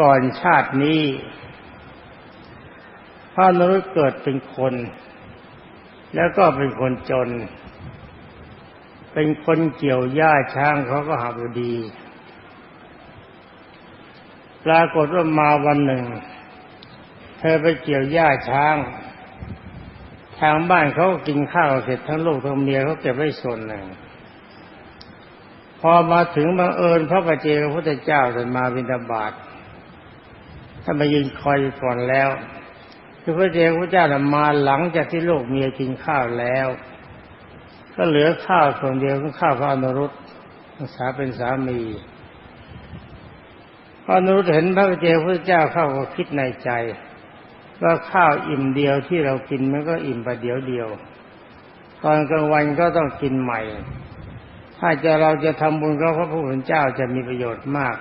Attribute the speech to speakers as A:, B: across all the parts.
A: ก่อนชาตินี้ พระนรุตเกิดเป็นคน แล้วก็เป็นคนจน เป็นคนเกี่ยวหญ้าช้างเขาก็หาบดี ปรากฏว่ามาวันหนึ่ง เธอไปเกี่ยวหญ้าช้าง ทางบ้านเขากินข้าวเสร็จทั้งลูกทั้งเมียเขาเก็บไว้ส่วนหนึ่งพอมาถึงบังเอิญพระประเจกับพระพุทธเจ้าเดินมาบิณฑบาต ท่ามายืนคอยอยู่ก่อนแล้วคือพระเจ้าพระเจ้ามาหลังจากที่ลูกเมียกินข้าวแล้ว ก็เหลือข้าวส่วนเดียวคือข้าวพระอนุรุตสาเป็นสามีพระอนุรุตเห็นพระเจ้าพระเจ้าเข้าก็คิดในใจว่าข้าวอิ่มเดียวที่เรากินมันก็อิ่มประเดียวเดียว ตอนกลางวันก็ต้องกินใหม่ ถ้าจะเราจะทำบุญกับพระผู้เป็นเจ้าจะมีประโยชน์มาก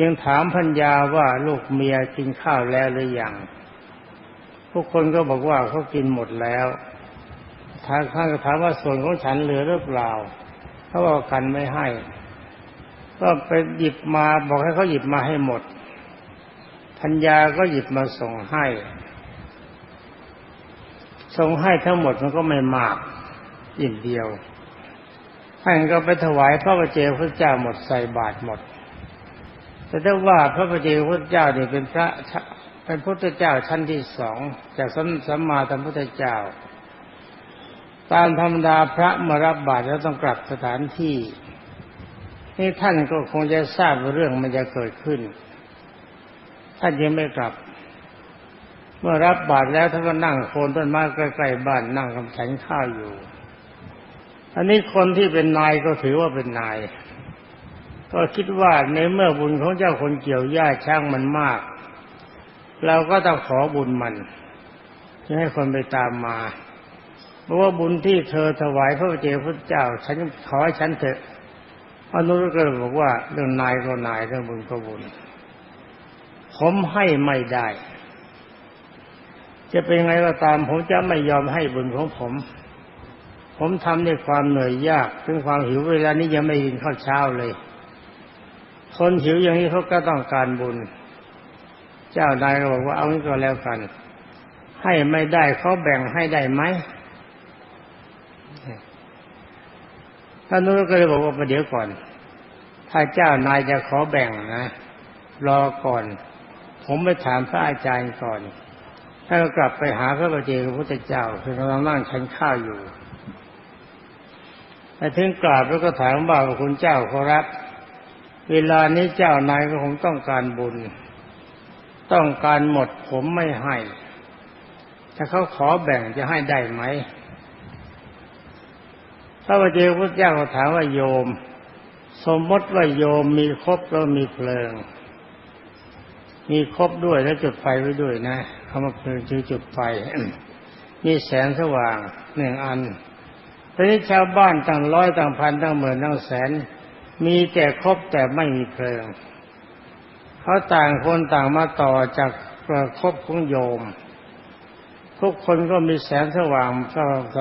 A: ยังถามพัญญาว่าลูกเมียกินข้าวแล้วหรือยังทุกคนก็บอกว่าเขากินหมดแล้วทางข้างก็ถามว่าส่วนของฉันเหลือหรือเปล่าเขาบอกกันไม่ให้ ก็ไปหยิบมาบอกให้เขาหยิบมาให้หมดพัญญาก็หยิบมาส่งให้ส่งให้ทั้งหมดมันก็ไม่มากอิ่มเดียวท่านก็ไปถวายพระประเจ้าพระเจ้าหมดใส่บาตรหมด แต่ถ้าว่าพระปฏิพุทธเจ้าเนี่ยเป็นพระเป็นพุทธเจ้าชั้นที่สองจากสัมมาสัมพุทธเจ้า ตามธรรมดาพระมารับบาตรแล้วต้องกลับสถานที่นี่ท่านก็คงจะทราบเรื่องมันจะเกิดขึ้น ท่านยังไม่กลับ เมื่อรับบาตรแล้วท่านก็นั่งโคนต้นไม้ใกล้ๆบ้านนั่งกำฉันข้าวอยู่ อันนี้คนที่เป็นนายก็ถือว่าเป็นนาย ก็คิดว่าในเมื่อบุญของเจ้าคนเกี่ยวหญ้าช่างมันมาก เราก็ต้องขอบุญมันจะให้คนไปตามมาเพราะว่าบุญที่เธอถวายพระเจ้าพระเจ้า ฉันขอให้ฉันเถอะอนุรุตก็บอกว่าเรื่องนายก็นายเรื่องบุญก็บุญผมให้ไม่ได้ จะเป็นไงก็ตาม ผมจะไม่ยอมให้บุญของผม ผมทำด้วยความเหนื่อยยากถึงความหิวเวลานี้ยังไม่กินข้าวเช้าเลย คนหิวอย่างนี้เขาก็ต้องการบุญ เจ้านายก็บอกว่าเอางี้ก็แล้วกัน ให้ไม่ได้เขาแบ่งให้ได้ไหมท่านนู้นก็เลยบอกว่าประเดี๋ยวก่อน ถ้าเจ้านายจะขอแบ่งนะ รอก่อน ผมไปถามพระอาจารย์ก่อนถ้าเรากลับไปหาพระบาเจพระพุทธเจ้าคือกำลังนั่งชันข้าวอยู่ไปถึงกราบแล้วก็ถามว่าคุณเจ้าขอรับ เวลานี้เจ้านายก็คงต้องการบุญ ต้องการหมดผมไม่ให้ ถ้าเขาขอแบ่งจะให้ได้ไหมพระบเจ้าพุทธเจ้าถามว่าโยม สมมติว่าโยมมีครบแล้วมีเพลิง มีครบด้วยแล้วจุดไฟไว้ด้วยนะคำว่าเพลิงคือจุดไฟมีแสงสว่างหนึ่งอันทีนี้ชาวบ้านตั้งร้อยตั้งพันตั้งหมื่นตั้งแสน มีแต่ครบแต่ไม่มีเพลิงเขาต่างคนต่างมาต่อจากครบของโยม ทุกคนก็มีแสงสว่างส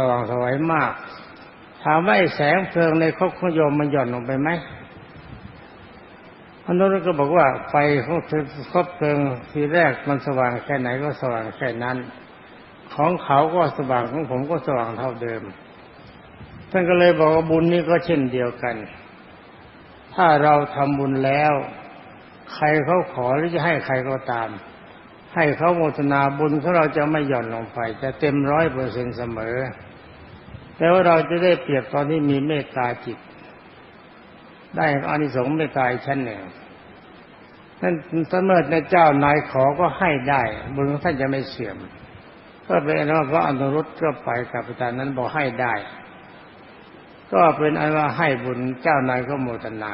A: ว่างสวยมาก ถามว่าแสงเพลิงในครบของโยมมันหย่อนลงไปไหมอนุรุก็บอกว่าไฟของครบเพลิงทีแรกมันสว่างแค่ไหนก็สว่างแค่นั้น ของเขาก็สว่างของผมก็สว่างเท่าเดิมท่านก็เลยบอกว่าบุญนี้ก็เช่นเดียวกัน ถ้าเราทำบุญแล้ว ใครเขาขอหรือจะให้ใครก็ตาม ให้เขาโมทนาบุญของเราจะไม่หย่อนลงไปจะเต็มร้อยเปอร์เซ็นเสมอแต่ว่าเราจะได้เปรียบตอนที่มีเมตตาจิต ได้อานิสงส์เมตตาชั้นหนึ่งนั่นถ้าเมื่อในเจ้านายขอก็ให้ได้ บุญของท่านจะไม่เสื่อม ก็เป็นว่าพระอนุรุตก็ไปกับอาจารย์นั้นบอกให้ได้ ก็เป็นอันว่าให้บุญเจ้านายก็โมทนา